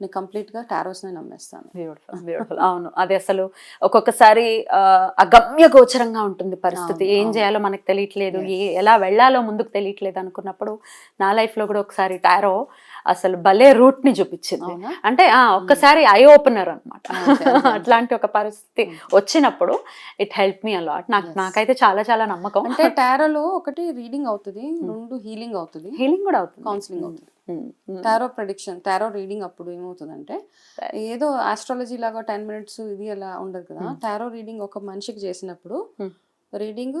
నేను కంప్లీట్గా టారోస్నే నమ్మేస్తాను. Beautiful beautiful అవును. అది అసలు ఒక్కొక్కసారి అగమ్య గోచరంగా ఉంటుంది పరిస్థితి. ఏం. చేయాలో మనకు తెలియట్లేదు. ఏ ఎలా వెళ్ళాలో ముందుకు తెలియట్లేదు అనుకున్నప్పుడు నా లైఫ్లో కూడా ఒకసారి టారో అసలు భలే రూట్ని చూపించింది అంటే ఒక్కసారి ఐ ఓపెనర్ అనమాట. అట్లాంటి ఒక పరిస్థితి వచ్చినప్పుడు ఇట్ హెల్ప్ మీ అలాట్. నాకు. నాకైతే చాలా చాలా నమ్మకం. అంటే టారోలో ఒకటి రీడింగ్ అవుతుంది రెండు హీలింగ్ అవుతుంది. హీలింగ్ కూడా అవుతుంది. కౌన్సిలింగ్ అవుతుంది. టారో ప్రెడిక్షన్ టారో రీడింగ్ అప్పుడు ఏమవుతుందంటే. ఏదో ఆస్ట్రాలజీ లాగా టెన్ మినిట్స్ ఇది అలా ఉండదు కదా. టారో రీడింగ్ ఒక మనిషికి చేసినప్పుడు. Reading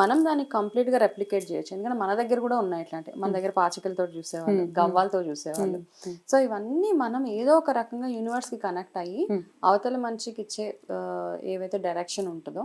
మనం దాన్ని కంప్లీట్గా రెప్లికేట్ చేయొచ్చు ఎందుకంటే మన దగ్గర కూడా ఉన్నాయి ఇట్లాంటి మన దగ్గర పాచికలతో చూసేవాళ్ళు. గవ్వాలతో చూసేవాళ్ళు సో ఇవన్నీ మనం ఏదో ఒక రకంగా యూనివర్స్కి కనెక్ట్ అయ్యి. అవతల మనిషికి ఇచ్చే ఏవైతే డైరెక్షన్ ఉంటుందో.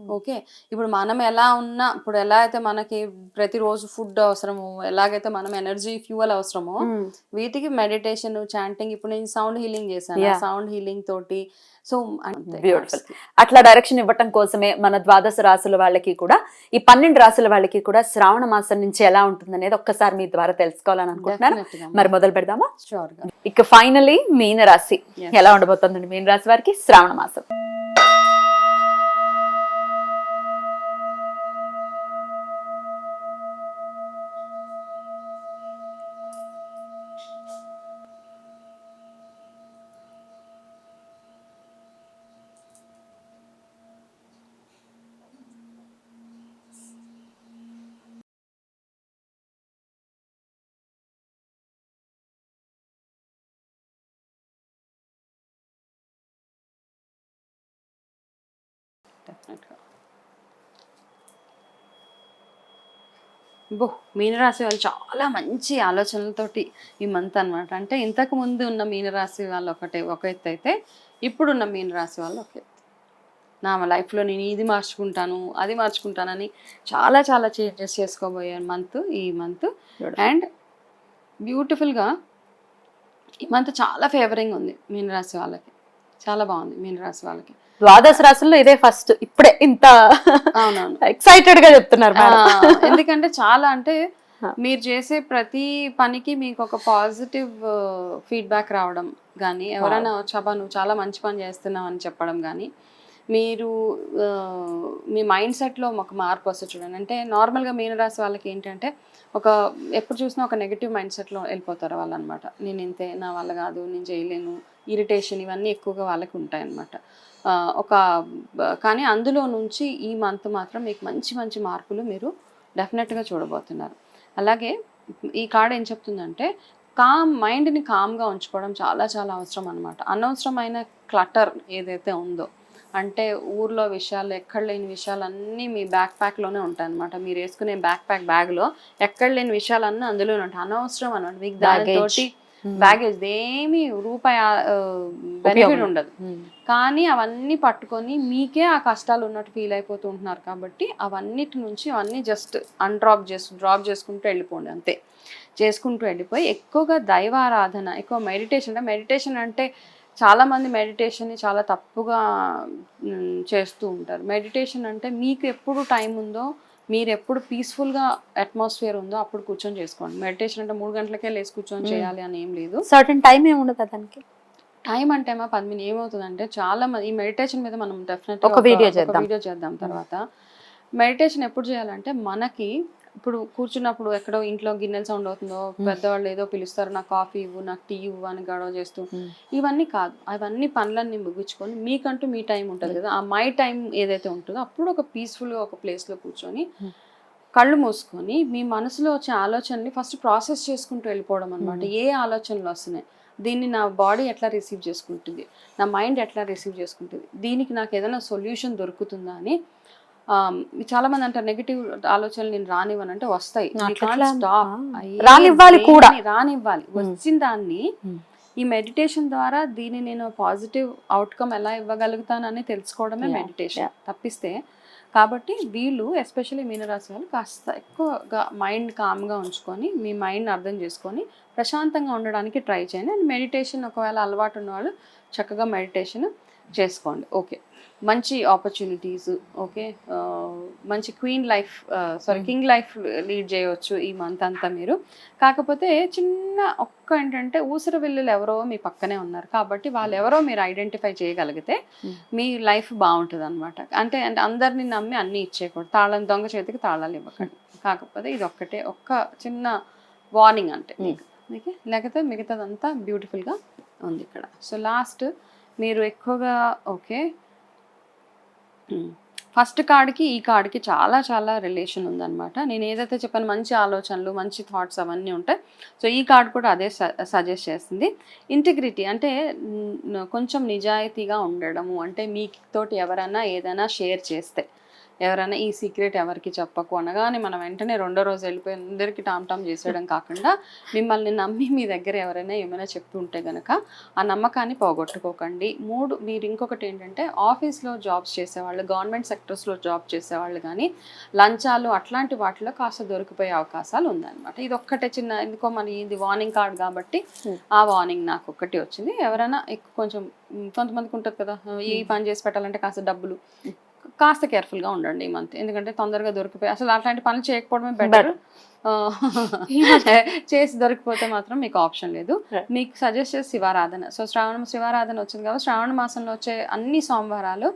ఓకే. ఇప్పుడు మనం ఎలా ఉన్నా ఇప్పుడు ఎలా అయితే మనకి ప్రతిరోజు ఫుడ్ అవసరమో ఎలాగైతే మనం ఎనర్జీ ఫ్యూయల్ అవసరమో వీటికి మెడిటేషన్ చాంటింగ్ ఇప్పుడు నేను సౌండ్ హీలింగ్ చేశాను. సౌండ్ హీలింగ్ తోటి సో బ్యూటిఫుల్. అట్లా డైరెక్షన్ ఇవ్వటం కోసమే మన ద్వాదశ రాసుల వాళ్ళకి కూడా ఈ పన్నెండు రాసుల వాళ్ళకి కూడా శ్రావణ మాసం నుంచి ఎలా ఉంటుంది అనేది ఒక్కసారి మీ ద్వారా తెలుసుకోవాలని అనుకుంటున్నాను. మరి మొదలు పెడదామా? ఇక ఫైనలీ మీన రాశి. ఎలా ఉండబోతుందండి మీన రాశి వారికి? శ్రావణ మాసం. బో మీనరాశి వాళ్ళు చాలా మంచి ఆలోచనలతోటి ఈ మంత్ అనమాట అంటే ఇంతకు ముందు ఉన్న మీనరాశి వాళ్ళు ఒకటే ఒక ఎత్తు అయితే ఇప్పుడున్న మీనరాశి వాళ్ళు ఒక ఎత్తు. నా లైఫ్లో నేను ఇది మార్చుకుంటాను అది మార్చుకుంటానని చాలా చాలా చేంజెస్ చేసుకోబోయే మంత్ ఈ మంత్. అండ్ బ్యూటిఫుల్గా ఈ మంత్ చాలా ఫేవరింగ్ ఉంది మీనరాశి వాళ్ళకి. చాలా బాగుంది మీనరాశి వాళ్ళకి. ద్వాదశ రాశుల్లో ఇదే ఫస్ట్ ఇప్పుడే ఇంత అవునవును. ఎక్సైటెడ్గా చెప్తున్నారు ఎందుకంటే చాలా అంటే. మీరు చేసే ప్రతి పనికి మీకు ఒక పాజిటివ్ ఫీడ్బ్యాక్ రావడం కానీ ఎవరైనా చబా నువ్వు చాలా మంచి పని చేస్తున్నావు అని చెప్పడం కానీ మీరు మీ మైండ్ సెట్లో ఒక మార్పు వస్తుంది చూడండి. అంటే నార్మల్గా మీనరాశి వాళ్ళకి ఏంటంటే ఒక ఎప్పుడు చూసినా ఒక నెగిటివ్ మైండ్ సెట్లో వెళ్ళిపోతారు వాళ్ళు అనమాట నేను ఇంతే నా వల్ల కాదు నేను చేయలేను ఇరిటేషన్ ఇవన్నీ ఎక్కువగా వాళ్ళకి ఉంటాయి అనమాట ఒక కానీ అందులో నుంచి ఈ మంత్ మాత్రం మీకు మంచి మంచి మార్పులు మీరు డెఫినెట్గా చూడబోతున్నారు. అలాగే ఈ కార్డ్ ఏం చెప్తుందంటే కామ్ మైండ్ని కామ్గా ఉంచుకోవడం చాలా చాలా అవసరం అనమాట అనవసరమైన క్లటర్ ఏదైతే ఉందో అంటే ఊర్లో విషయాలు ఎక్కడ లేని విషయాలన్నీ మీ బ్యాక్ ప్యాక్లోనే ఉంటాయి అనమాట మీరు వేసుకునే బ్యాక్ ప్యాక్ బ్యాగ్లో ఎక్కడ లేని విషయాలన్నీ అందులోనే ఉంటాయి. అనవసరం అనమాట మీకు దానితోటి బ్యాగేజ్ ఏమి రూపాయి బెనిఫిట్. ఉండదు. కానీ అవన్నీ పట్టుకొని మీకే ఆ కష్టాలు ఉన్నట్టు ఫీల్ అయిపోతూ ఉంటున్నారు కాబట్టి అవన్నిటి నుంచి అవన్నీ జస్ట్ అన్డ్రాప్ చేసు డ్రాప్ చేసుకుంటూ వెళ్ళిపోండి అంతే. చేసుకుంటూ వెళ్ళిపోయి ఎక్కువగా దైవారాధన ఎక్కువ మెడిటేషన్ అంటే మెడిటేషన్ అంటే చాలామంది మెడిటేషన్ని చాలా తప్పుగా చేస్తూ ఉంటారు. మెడిటేషన్ అంటే మీకు ఎప్పుడు టైం ఉందో మీరు ఎప్పుడు పీస్ఫుల్గా అట్మాస్ఫియర్ ఉందో అప్పుడు కూర్చొని చేసుకోండి. మెడిటేషన్ అంటే మూడు గంటలకే లేచి కూర్చొని చేయాలి అని ఏం లేదు. సర్టన్ టైం ఏమి ఉండదు దానికి? టైం అంటే మా పద్మిని ఏమవుతుందంటే చాలా మంది ఈ మెడిటేషన్ మీద మనం డెఫినెట్ ఒక చేద్దాం. వీడియో చేద్దాం తర్వాత. మెడిటేషన్ ఎప్పుడు చేయాలంటే మనకి ఇప్పుడు కూర్చున్నప్పుడు ఎక్కడో ఇంట్లో గిన్నెల సౌండ్ అవుతుందో పెద్దవాళ్ళు ఏదో పిలుస్తారు నాకు కాఫీ ఇవ్వు నాకు టీ ఇవ్వు అని గొడవ చేస్తూ. ఇవన్నీ కాదు. అవన్నీ పనులన్నీ ముగించుకొని మీకంటూ మీ టైం ఉంటుంది కదా. ఆ మై టైం ఏదైతే ఉంటుందో అప్పుడు ఒక పీస్ఫుల్గా ఒక ప్లేస్లో కూర్చొని కళ్ళు మూసుకొని మీ మనసులో వచ్చే ఆలోచనని ఫస్ట్ ప్రాసెస్ చేసుకుంటూ వెళ్ళిపోవడం అనమాట ఏ ఆలోచనలు వస్తున్నాయి? దీన్ని నా బాడీ ఎట్లా రిసీవ్ చేసుకుంటుంది? నా మైండ్ ఎట్లా రిసీవ్ చేసుకుంటుంది? దీనికి నాకు ఏదైనా సొల్యూషన్ దొరుకుతుందా అని చాలా మంది అంటారు నెగిటివ్ ఆలోచనలు నేను రానివ్వను అంటే వస్తాయి రానివ్వాలి కూడా. రానివ్వాలి. వచ్చిన దాన్ని. ఈ మెడిటేషన్ ద్వారా దీన్ని నేను పాజిటివ్ అవుట్కమ్ ఎలా ఇవ్వగలుగుతానని తెలుసుకోవడమే మెడిటేషన్. తప్పిస్తే కాబట్టి వీళ్ళు ఎస్పెషల్లీ మీనరాశి వాళ్ళు కాస్త ఎక్కువగా మైండ్ కామ్గా ఉంచుకొని మీ మైండ్ అర్థం చేసుకొని ప్రశాంతంగా ఉండడానికి ట్రై చేయండి. అండ్ మెడిటేషన్ ఒకవేళ అలవాటు ఉన్నవాళ్ళు చక్కగా మెడిటేషన్ చేసుకోండి. ఓకే. మంచి ఆపర్చునిటీస్ ఓకే. మంచి queen life sorry king life lead చేయవచ్చు ఈ మంత్ అంతా మీరు. కాకపోతే చిన్న ఒక్క ఏంటంటే ఊసర వెల్లులు ఎవరో మీ పక్కనే ఉన్నారు కాబట్టి వాళ్ళు ఎవరో మీరు ఐడెంటిఫై చేయగలిగితే Hmm. మీ లైఫ్ బాగుంటుంది అనమాట అంటే అంటే అందరిని నమ్మి అన్నీ ఇచ్చేయకూడదు. తాళం దొంగ చేతికి తాళాలు ఇవ్వకండి. కాకపోతే ఇది ఒక్కటే ఒక్క చిన్న వార్నింగ్ అంటే మీకు. లేకపోతే మిగతాదంతా బ్యూటిఫుల్గా ఉంది ఇక్కడ. సో లాస్ట్ మీరు ఎక్కువగా ఓకే. ఫస్ట్ కార్డ్కి ఈ కార్డ్కి చాలా చాలా రిలేషన్ ఉందన్నమాట. నేను ఏదైతే చెప్పాను మంచి ఆలోచనలు మంచి థాట్స్ అవన్నీ ఉంటాయి సో ఈ కార్డ్ కూడా అదే సజెస్ట్ చేస్తుంది. ఇంటిగ్రిటీ అంటే కొంచెం నిజాయితీగా ఉండడము అంటే మీతోటి ఎవరైనా ఏదైనా షేర్ చేస్తే. ఎవరైనా ఈ సీక్రెట్ ఎవరికి చెప్పకు అనగానే మనం వెంటనే రెండో రోజు వెళ్ళిపోయి అందరికీ టామ్ టామ్ చేసేయడం కాకుండా మిమ్మల్ని నమ్మి మీ దగ్గర ఎవరైనా ఏమైనా చెప్తూ ఉంటే గనక ఆ నమ్మకాన్ని పోగొట్టుకోకండి. మూడు మీరు ఇంకొకటి ఏంటంటే ఆఫీస్లో జాబ్స్ చేసేవాళ్ళు గవర్నమెంట్ సెక్టర్స్లో జాబ్ చేసేవాళ్ళు కానీ లంచాలు అట్లాంటి వాటిలో కాస్త దొరికిపోయే అవకాశాలు ఉందన్నమాట. ఇది ఒక్కటే చిన్న ఎందుకో మరి ఇది వార్నింగ్ కార్డ్ కాబట్టి ఆ వార్నింగ్ నాకు ఒక్కటి వచ్చింది. ఎవరైనా ఎక్కువ కొంచెం కొంతమందికి ఉంటుంది కదా ఈ పని చేసి పెట్టాలంటే కాస్త డబ్బులు. కాస్త కేర్ఫుల్గా ఉండండి ఈ మంత్. ఎందుకంటే తొందరగా దొరికిపోయి అసలు అట్లాంటి పనులు చేయకపోవడమే బెటర్. చేసి దొరికిపోతే మాత్రం మీకు ఆప్షన్ లేదు. మీకు సజెస్ట్ చేసి శివారాధన. సో శ్రావణ శివారాధన వచ్చింది కాబట్టి శ్రావణ మాసంలో వచ్చే అన్ని సోమవారాలు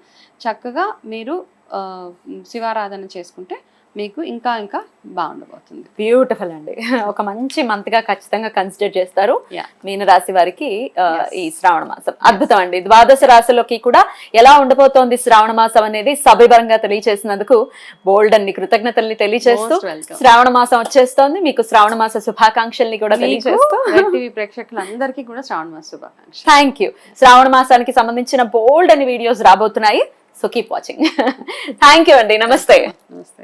చక్కగా మీరు శివారాధన చేసుకుంటే మీకు ఇంకా ఇంకా బాగుండబోతుంది. బ్యూటిఫుల్ అండి. ఒక మంచి మంత్గా ఖచ్చితంగా కన్సిడర్ చేస్తారు. మీనరాశి వారికి. ఈ శ్రావణ మాసం. అద్భుతం అండి. ద్వాదశ రాశులకి కూడా ఎలా ఉండబోతోంది శ్రావణ మాసం అనేది సవివరంగా తెలియజేసినందుకు బోల్డ్ అన్ని కృతజ్ఞతల్ని welcome. శ్రావణ మాసం వచ్చేస్తోంది. మీకు శ్రావణ మాస శుభాకాంక్షల్ని కూడా తెలియజేస్తూ ప్రేక్షకులందరికీ కూడా శ్రావణ మాస శుభాకాంక్షలు. థ్యాంక్ యూ శ్రావణ మాసానికి సంబంధించిన బోల్డ్ అని వీడియోస్ రాబోతున్నాయి. So keep watching thank you అండి. నమస్తే. నమస్తే.